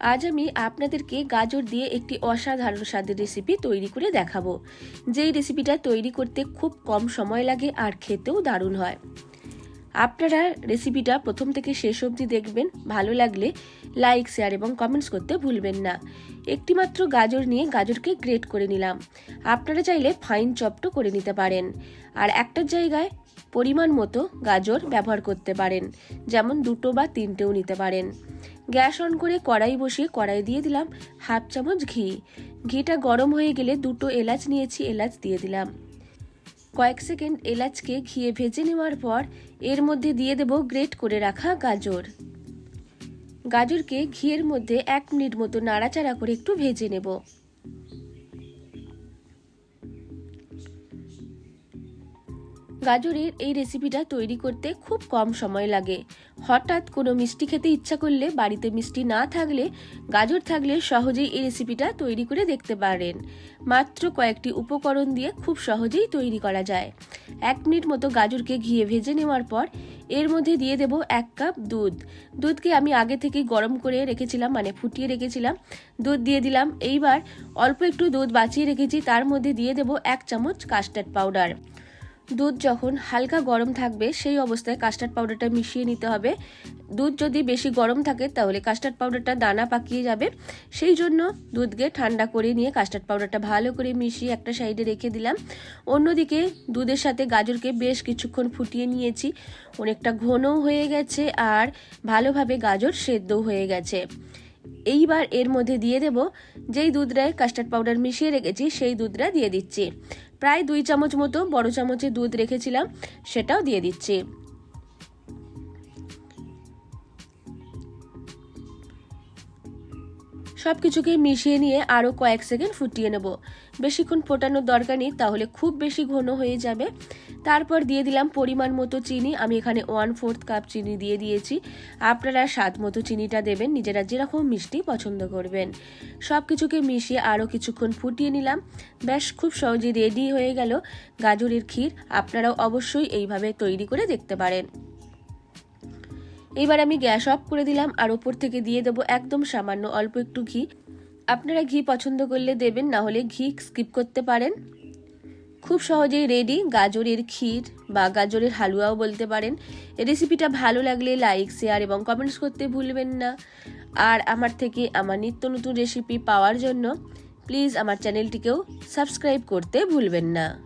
আজ আমি আপনাদেরকে গাজর দিয়ে একটি অসাধারণ স্বাদের রেসিপি তৈরি করে দেখাবো। যেই রেসিপিটা তৈরি করতে খুব কম সময় লাগে আর খেতেও দারুণ হয়। আপনারা রেসিপিটা প্রথম থেকে শেষ অবধি দেখবেন। ভালো লাগলে লাইক শেয়ার এবং কমেন্টস করতে ভুলবেন না। একটিমাত্র গাজর নিয়ে গাজরকে গ্রেট করে নিলাম। আপনারা চাইলে ফাইন চপটো করে নিতে পারেন। আর একটার জায়গায় পরিমাণ মতো গাজর ব্যবহার করতে পারেন। যেমন দুটো বা তিনটেও নিতে পারেন। গ্যাস অন করে কড়াই বসিয়ে কড়াই দিয়ে দিলাম হাফ চামচ ঘি। ঘিটা গরম হয়ে গেলে দুটো এলাচ নিয়েছি, এলাচ দিয়ে দিলাম। কয়েক সেকেন্ড এলাচকে ঘিয়ে ভেজে নেওয়ার পর এর মধ্যে দিয়ে দেব গ্রেট করে রাখা গাজর। গাজরকে ঘিয়ের মধ্যে এক মিনিট মতো নাড়াচাড়া করে একটু ভেজে নেব। গাজরের এই রেসিপিটা তৈরি করতে খুব কম সময় লাগে। হঠাৎ কোনো মিষ্টি খেতে ইচ্ছা করলে, বাড়িতে মিষ্টি না থাকলে, গাজর থাকলে সহজেই এই রেসিপিটা তৈরি করে দেখতে পারেন। মাত্র কয়েকটি উপকরণ দিয়ে খুব সহজেই তৈরি করা যায়। এক মিনিট মতো গাজরকে ঘিয়ে ভেজে নেওয়ার পর, এর মধ্যে দিয়ে দেব এক কাপ দুধ। দুধকে আমি আগে থেকে গরম করে রেখেছিলাম মানে ফুটিয়ে রেখেছিলাম। দুধ দিয়ে দিলাম। এইবার অল্প একটু দুধ বাঁচিয়ে রেখেছি। তার মধ্যে দিয়ে দেব এক চামচ কাস্টার্ড পাউডার দুধ যখন হালকা গরম থাকবে, সেই অবস্থায় কাস্টার্ড পাউডারটা মিশিয়ে নিতে হবে। দুধ যদি বেশি গরম থাকে, তাহলে কাস্টার্ড পাউডারটা দানা পাকিয়ে যাবে। সেই জন্য দুধকে ঠান্ডা করে নিয়ে কাস্টার্ড পাউডারটা ভালো করে মিশিয়ে একটা সাইডে রেখে দিলাম। অন্যদিকে দুধের সাথে গাজরকে বেশ কিছুক্ষণ ফুটিয়ে নিয়েছি। অনেকটা ঘনও হয়ে গেছে আর ভালোভাবে গাজর সেদ্ধও হয়ে গেছে। এইবার এর মধ্যে দিয়ে দেব যেই দুধটায় কাস্টার্ড পাউডার মিশিয়ে রেখেছি, সেই দুধটা দিয়ে দিচ্ছি। প্রায় দুই চামচ মতো বড় চামচে দুধ রেখেছিলাম, সেটাও দিয়ে দিচ্ছি। সব কিছুকে মিশিয়ে নিয়ে আরও কয়েক সেকেন্ড ফুটিয়ে নেব। বেশিক্ষণ ফোটানোর দরকার নেই, তাহলে খুব বেশি ঘন হয়ে যাবে। তারপর দিয়ে দিলাম পরিমাণ মতো চিনি, আমি এখানে ওয়ান ফোর্থ কাপ চিনি দিয়ে দিয়েছি। আপনারা স্বাদ মতো চিনিটা দেবেন, নিজেরা যেরকম মিষ্টি পছন্দ করবেন। সব কিছুকে মিশিয়ে আরও কিছুক্ষণ ফুটিয়ে নিলাম। ব্যাস, খুব সহজে রেডি হয়ে গেল গাজরের ক্ষীর। আপনারাও অবশ্যই এইভাবে তৈরি করে দেখতে পারেন। এবার আমি গ্যাস অফ করে দিলাম আর ওপর থেকে দিয়ে দেবো একদম সামান্য অল্প একটু ঘি। আপনারা ঘি পছন্দ করলে দেবেন, না হলে ঘি স্কিপ করতে পারেন। খুব সহজেই রেডি গাজরের ক্ষীর বা গাজরের হালুয়াও বলতে পারেন। রেসিপিটা ভালো লাগলে লাইক শেয়ার এবং কমেন্টস করতে ভুলবেন না। আর আমার থেকে আমার নিত্য নতুন রেসিপি পাওয়ার জন্য প্লিজ আমার চ্যানেলটিকেও সাবস্ক্রাইব করতে ভুলবেন না।